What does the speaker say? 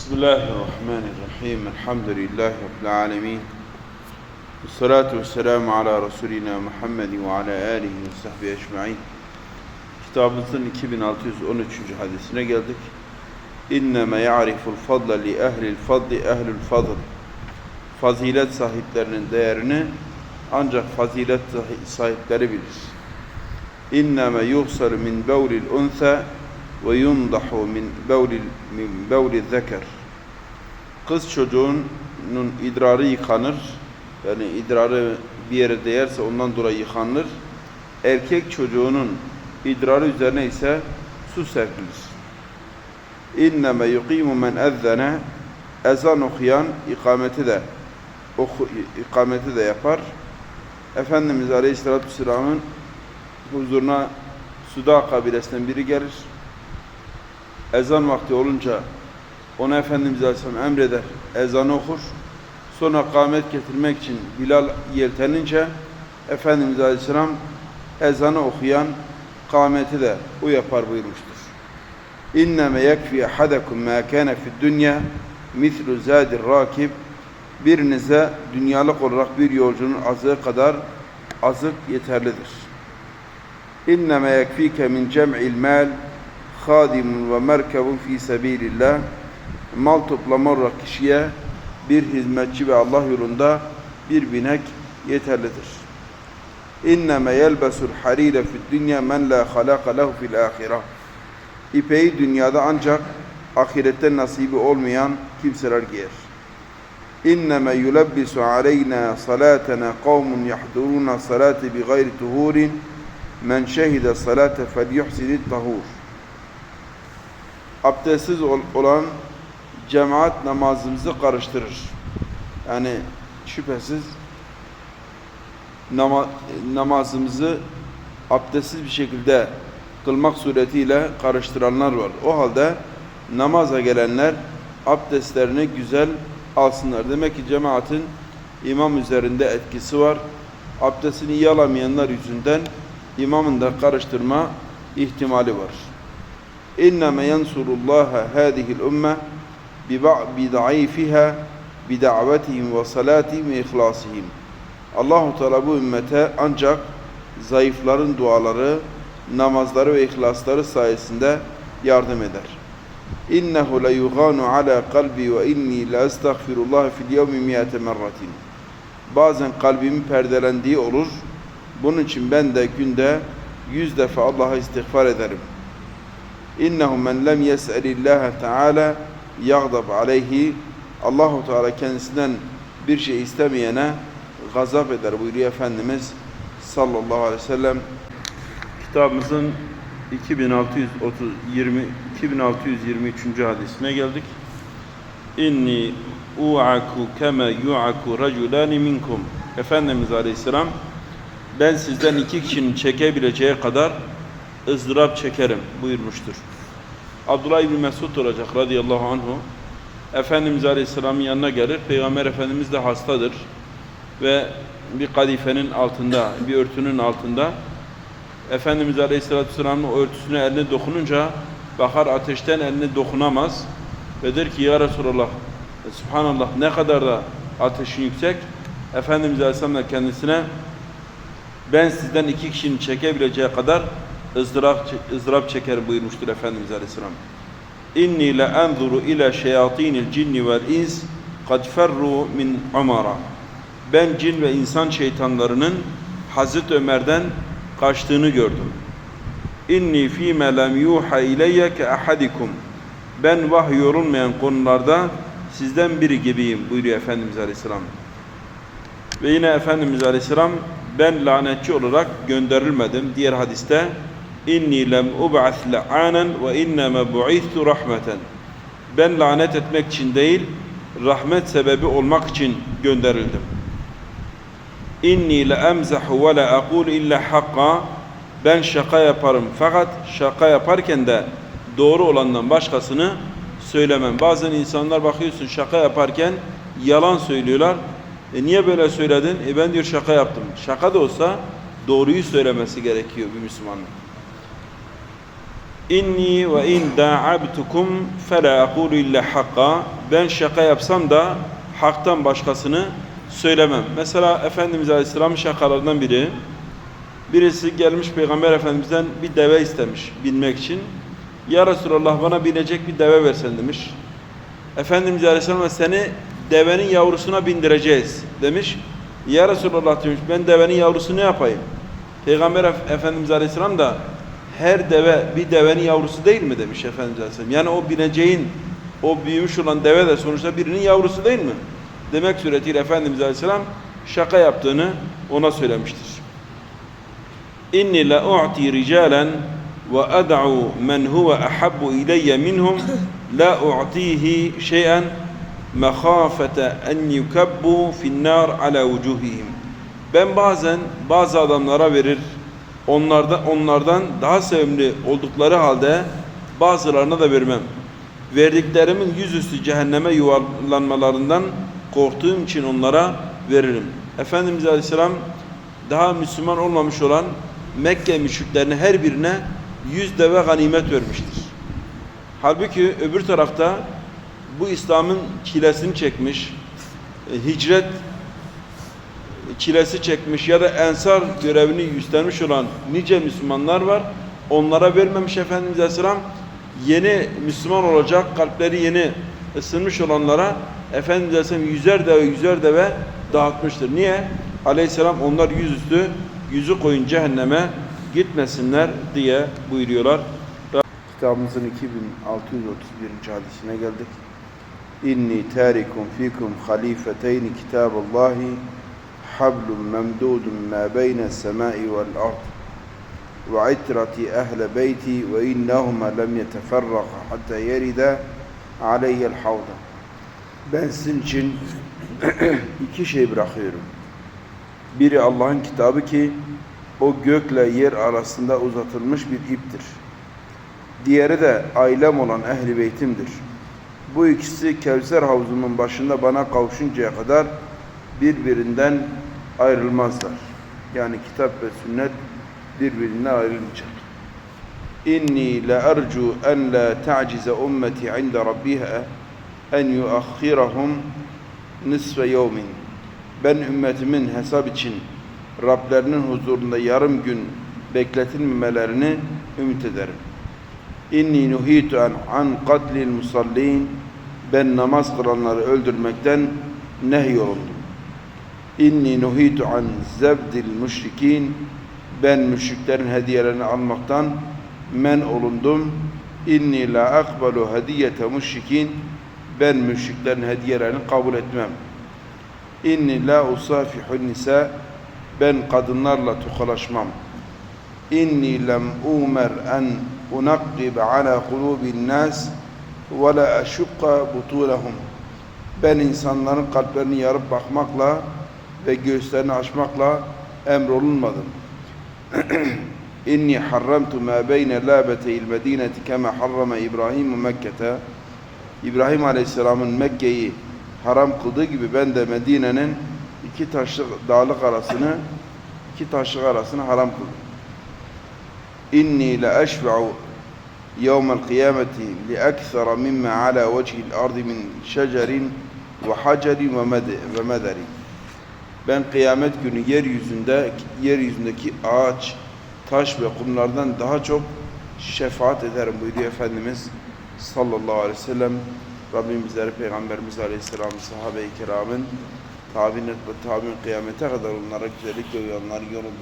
بسم الله الرحمن الرحيم الحمد لله رب العالمين والصلاة والسلام على رسولنا Muhammed ve ala alihi ve sahbihi ecmaîn. Kitabımızın 2613. hadisine geldik. İnneme ya'riful fadla li ehlil fadli ehlül fadl. Fazilet sahiplerinin değerini ancak fazilet sahipleri bilir. İnneme yuhsar min bevlil unsa ve yundahu min bevlil min bevlil zeker. Kız çocuğunun idrarı yıkanır. Yani idrarı bir yere değerse ondan dolayı yıkanır. Erkek çocuğunun idrarı üzerine ise su serpilir. İnneme yuqimu men ezzene ezan okuyan ikameti de oku, ikameti de yapar. Efendimiz Aleyhisselatü Vesselam'ın huzuruna Suda kabilesinden biri gelir. Ezan vakti olunca ona Efendimiz Aleyhisselam emreder, ezanı okur. Sonra kâmet getirmek için Bilal yeltenince Efendimiz Aleyhisselam ezanı okuyan kâmeti de o yapar buyurmuştur. İnneme yekfi ahadakum ma kana fi'd dunya mislu zadir rakib birinize dünyalık olarak bir yolcunun azığı kadar azık yeterlidir. İnneme yekfike min cem'il mal hadimun ve merkebun fi sebilillah mal toplama olarak kişiye bir hizmetçi ve Allah yolunda bir binek yeterlidir. İnneme yelbesul harire fid dünya men la halaka lehu fil ahireh. İpeği dünyada ancak ahirette nasibi olmayan kimseler giyer. İnneme yulebbisu aleyna salatena kavmun yahduruna salati bi gayri tuhurin men şehide salate fel yuhsinit tahur. Abdestsiz olan cemaat namazımızı karıştırır. Yani şüphesiz nama, namazımızı abdestsiz bir şekilde kılmak suretiyle karıştıranlar var. O halde namaza gelenler abdestlerini güzel alsınlar. Demek ki cemaatin imam üzerinde etkisi var. Abdestini iyi alamayanlar yüzünden imamın da karıştırma ihtimali var. İnneme yansurullaha hâzihil ümme bidaifiha bida'vetihim ve salatihim ve ihlasihim. Allahu Teala bu ümmete ancak zayıfların duaları, namazları ve ihlasları sayesinde yardım eder. İnnehu la yughanu ala kalbi ve inni la estağfirullah fil yevmi miyate merratin. Bazen kalbimin perdelendiği olur. Bunun için ben de günde yüz defa Allah'a istiğfar ederim. İnnehu men lem yes'elillaha teala yagdab aleyhi Allahu Teala kendisinden bir şey istemeyene gazap eder buyuruyor Efendimiz sallallahu aleyhi ve sellem. Kitabımızın 2620 2623. hadisine geldik. İnni u'aku kema yu'aku raculani minkum. Efendimiz Aleyhisselam ben sizden iki kişinin çekebileceği kadar ızdırap çekerim buyurmuştur. Abdullah İbni Mesud olacak radıyallahu anhu. Efendimiz Aleyhisselam'ın yanına gelir. Peygamber Efendimiz de hastadır. Ve bir kadifenin altında, bir örtünün altında Efendimiz Aleyhisselatü Vesselam'ın o örtüsüne eline dokununca bakar ateşten eline dokunamaz. Ve der ki ya Resulallah Subhanallah ne kadar da ateşin yüksek. Efendimiz Aleyhisselam da kendisine ben sizden iki kişinin çekebileceği kadar ızdırap, ızdırap çeker buyurmuştur Efendimiz Aleyhisselam. İnni la enzuru ila şeyatinil cinni vel ins kad ferru min umara. Ben cin ve insan şeytanlarının Hazreti Ömer'den kaçtığını gördüm. İnni fîme lem yuha ileyye ke ahadikum. Ben vahiy yorulmayan konularda sizden biri gibiyim buyuruyor Efendimiz Aleyhisselam. Ve yine Efendimiz Aleyhisselam ben lanetçi olarak gönderilmedim. Diğer hadiste inni lem ub'as la'anen ve inneme bu'istu rahmeten. Ben lanet etmek için değil, rahmet sebebi olmak için gönderildim. İnni emzahu ve la aqul illa hakka. Ben şaka yaparım fakat şaka yaparken de doğru olandan başkasını söylemem. Bazen insanlar bakıyorsun şaka yaparken yalan söylüyorlar. E niye böyle söyledin? E ben diyor şaka yaptım. Şaka da olsa doğruyu söylemesi gerekiyor bir Müslümanın. İnni ve in da'abtukum fela aqulu illa hakka. Ben şaka yapsam da haktan başkasını söylemem. Mesela Efendimiz Aleyhisselam'ın şakalarından biri. Birisi gelmiş Peygamber Efendimiz'den bir deve istemiş binmek için. Ya Resulallah bana binecek bir deve versen demiş. Efendimiz Aleyhisselam seni devenin yavrusuna bindireceğiz demiş. Ya Resulallah demiş ben devenin yavrusunu ne yapayım? Peygamber Ef- Efendimiz Aleyhisselam da her deve bir devenin yavrusu değil mi demiş Efendimiz Aleyhisselam. Yani o bineceğin o büyümüş olan deve de sonuçta birinin yavrusu değil mi? Demek suretiyle Efendimiz Aleyhisselam şaka yaptığını ona söylemiştir. İnni la u'ti ricalen ve ad'u men huve ahabbu ileyye minhum la u'tihi şey'en mehafete en yukabbu finnar ala vucuhihim. Ben bazen bazı adamlara verir, onlardan onlardan daha sevimli oldukları halde bazılarına da vermem. Verdiklerimin yüzüstü cehenneme yuvarlanmalarından korktuğum için onlara veririm. Efendimiz Aleyhisselam daha Müslüman olmamış olan Mekke müşriklerine her birine yüz deve ganimet vermiştir. Halbuki öbür tarafta bu İslam'ın çilesini çekmiş, e, hicret çilesi çekmiş ya da ensar görevini üstlenmiş olan nice Müslümanlar var. Onlara vermemiş Efendimiz Aleyhisselam. Yeni Müslüman olacak, kalpleri yeni ısınmış olanlara Efendimiz Aleyhisselam yüzer deve yüzer deve dağıtmıştır. Niye? Aleyhisselam onlar yüzüstü yüzü koyun cehenneme gitmesinler diye buyuruyorlar. Kitabımızın 2631. hadisine geldik. İnni tarikum fikum halifeteyni kitaballahi beyne semai vel ard ve itrati ehle beyti ve innahuma lem yeteferraka hatta yerida aleyhel havda. Ben sizin için iki şey bırakıyorum. Biri Allah'ın kitabı ki o gökle yer arasında uzatılmış bir iptir. Diğeri de ailem olan ehli beytimdir. Bu ikisi Kevser havuzumun başında bana kavuşuncaya kadar birbirinden ayrılmazlar. Yani kitap ve sünnet birbirinden ayrılmayacak. İnni la ercu en la ta'cize ummeti inde rabbiha en yuakhirahum nisfe yevmin. Ben ümmetimin hesap için Rablerinin huzurunda yarım gün bekletilmemelerini ümit ederim. İnni nuhitu an, an katlil musallin. Ben namaz kılanları öldürmekten nehyolundum. İnni nuhitu an zebdil müşrikin. Ben müşriklerin hediyelerini almaktan men olundum. İnni la akbalu hediyete müşrikin. Ben müşriklerin hediyelerini kabul etmem. İnni la usafihu nisa. Ben kadınlarla tokalaşmam. İnni lem umer en unakkib ala kulubin nas ve la aşukka butulahum. Ben insanların kalplerini yarıp bakmakla ve göğüslerini açmakla emrolunmadım. İnni harramtu ma beyne labeteyil medineti kema harrama İbrahim Mekke'te. İbrahim Aleyhisselam'ın Mekke'yi haram kıldığı gibi ben de Medine'nin iki taşlık dağlık arasını iki taşlık arasını haram kıldım. İnni la eşfa'u yevmel kıyameti li ekthara mimma ala vecihil ardi min şecerin ve hacerin ve med- ve mederi. Ben kıyamet günü yeryüzünde yeryüzündeki ağaç, taş ve kumlardan daha çok şefaat ederim buyuruyor Efendimiz sallallahu aleyhi ve sellem. Rabbim bizleri Peygamberimiz aleyhisselam sahabe-i kiramın tabi'in ve tabi'in kıyamete kadar onlara güzellik uyanların yolunda